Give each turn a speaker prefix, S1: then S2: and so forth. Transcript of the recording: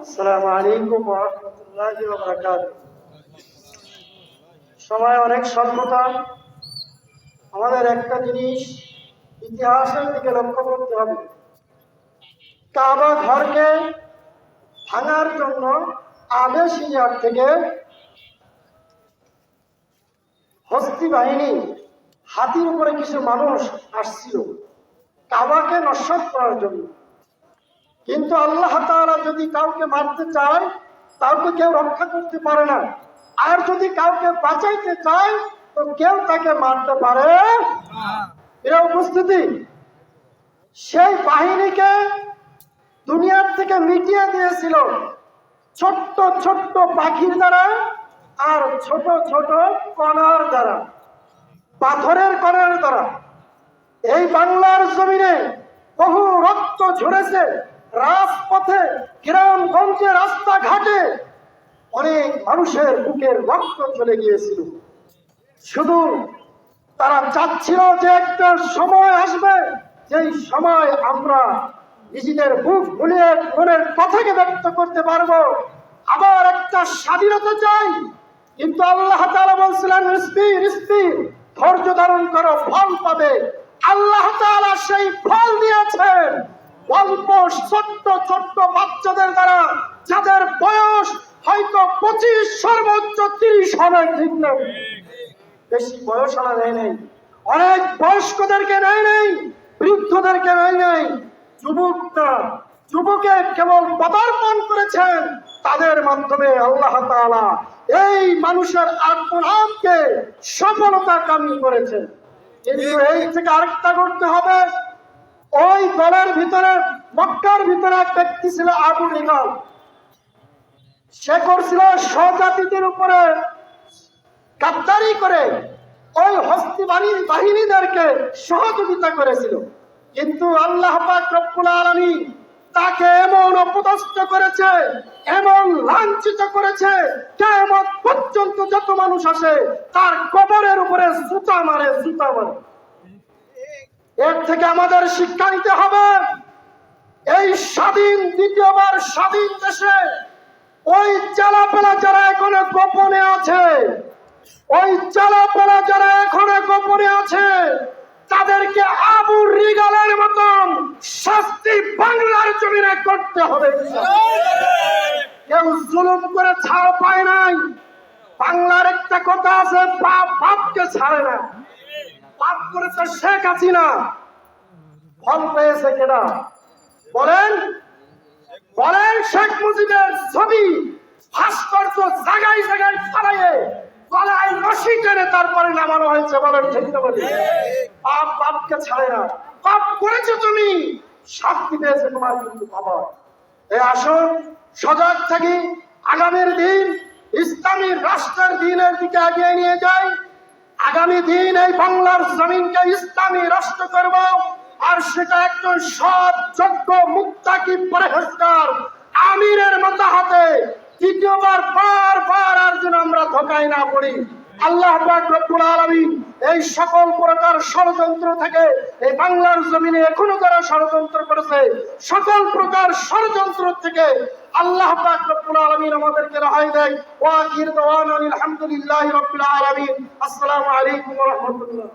S1: আসসালামু আলাইকুম ওয়া রাহমাতুল্লাহি ওয়া বারাকাতুহু। সময় অনেক স্বল্পতা। আমাদের একটা জিনিস ইতিহাসের দিকে লক্ষ্য করতে হবে। কাবা ঘরকে ভাঙার জন্য আবে সিরিয়ার থেকে হস্তি বাহিনী হাতির উপরে কিছু মানুষ আসছিল। কাবাকে নস্বাত করার জন্য। কিন্তু আল্লাহ তাআলা যদি কাউকে মারতে চায় কাউকে কেউ রক্ষা করতে পারে না। আর যদি কাউকে বাঁচাইতে চায়, তো কেউ তাকে মারতে পারে এরা উপস্থিতি। সেই বাহিনীকে দুনিয়ার থেকে মিটিয়ে দিয়েছিল ছোট্ট ছোট্ট পাখির দ্বারা আর ছোট ছোট কণার দ্বারা, পাথরের কণার দ্বারা। এই বাংলার জমিনে বহু রক্ত ঝরেছে। রাজপথে গ্রামগঞ্জে রাস্তাঘাটে অনেক মানুষের বুকের রক্ত চলে গিয়েছিল। শুধু তারা চাচ্ছিল যে একটা সময় আসবে, যেই সময় আমরা নিজেদের বুক ভুলিয়ে মনের কথাকে ব্যক্ত করতে পারব। আবার একটা স্বাধীনতা চাই। কিন্তু আল্লাহ তাআলা বলছিলেন স্থির স্থির ধৈর্য ধারণ করো, ফল পাবে। আল্লাহ তাআলা সেই ফল দিয়েছেন। অল্প ছোট্ট ছোট্ট বাচ্চাদের দ্বারা যাদের বয়স হয়তো পঁচিশ, সর্বোচ্চ তিরিশ হবে, ঠিক বেশি বয়স আলা নেয় নেই। অনেক বয়স্কদেরকে নেয় নেই, বৃদ্ধদেরকে নেয় নেই। যুবকরা, যুবকে কেবল পদার্পণ করেছেন, তাদের মাধ্যমে আল্লাহ এই মানুষের আত্মনামকে সফলতা কামি করেছেন। কিন্তু এই থেকে আরেকটা করতে হবে ওই দলের ভিতরে, মক্কার ভিতরে এক ব্যক্তি ছিল আবু রিগাল সে করছিল স্বজাতিদের উপরে গাদ্দারি করে। ওই হস্তি বাহিনী বাহিনীদেরকে সহযোগিতা করেছিল। কিন্তু আল্লাহ পাক রব্বুল আলামিন তাকে এমন অপদস্থ করেছে, এমন লাঞ্ছিত করেছে কেমন পর্যন্ত যত মানুষ আসে, তার কবরের উপরে জুতা মারে জুতা মারে। এর থেকে আমাদের শিক্ষা নিতে হবে। এই স্বাধীন, দ্বিতীয়বার স্বাধীন দেশে ওই চালাপেলা যারা এখনও গোপনে আছে, ওই চালাপেলা যারা এখনও গোপনে আছে, তাদেরকে আবু রিগালের মতন শাস্তি বাংলার জমিনে করতে হবে। কেউ জুলুম করে ছাড় পায় নাই। বাংলার একটা কথা আছে বাপ বাপকে ছাড়ে না। পাপ করেছে শেখ হাসিনা। ফল পেয়েছে কেনা বলেন বলেন শেখ মুজিবের ছবি ভাস্কর্য জায়গায় জায়গায় ফালাইয়ে গলায় রশি টেনে তারপরে নামানো হয়েছে, বলেন ঠিক না বলি পাপ পাপকে ছাড়ে না। পাপ করেছ তুমি, শাস্তি পেয়েছে তোমার কিন্তু বাবা এ আসুন, সজাগ থাকি, আগামীর দিন ইসলামী রাষ্ট্রের দিনের দিকে এগিয়ে নিয়ে যাই। আগামী দিন এই বাংলার জমিনকে ইসলামী রাষ্ট্র করব, আর সেটা একজন সৎ, যোগ্য মুক্তাকি পরেহস্কার আমিরের মতো হাতে, দ্বিতীয়বার বার বার আর যেন আমরা ধোকায় না পড়ি। আল্লাহ এই সকল প্রকার ষড়যন্ত্র থেকে এই বাংলার জমিনে এখনও যারা ষড়যন্ত্র করেছে, সকল প্রকার ষড়যন্ত্র থেকে আল্লাহ পাক রব্বুল আলামিন আমাদেরকে রেহাই দেয়। ওয়া আখির দাওয়ানা আলহামদুলিল্লাহি রাব্বিল আসসালামু আলাইকুম রাহমাতুল্লাহ।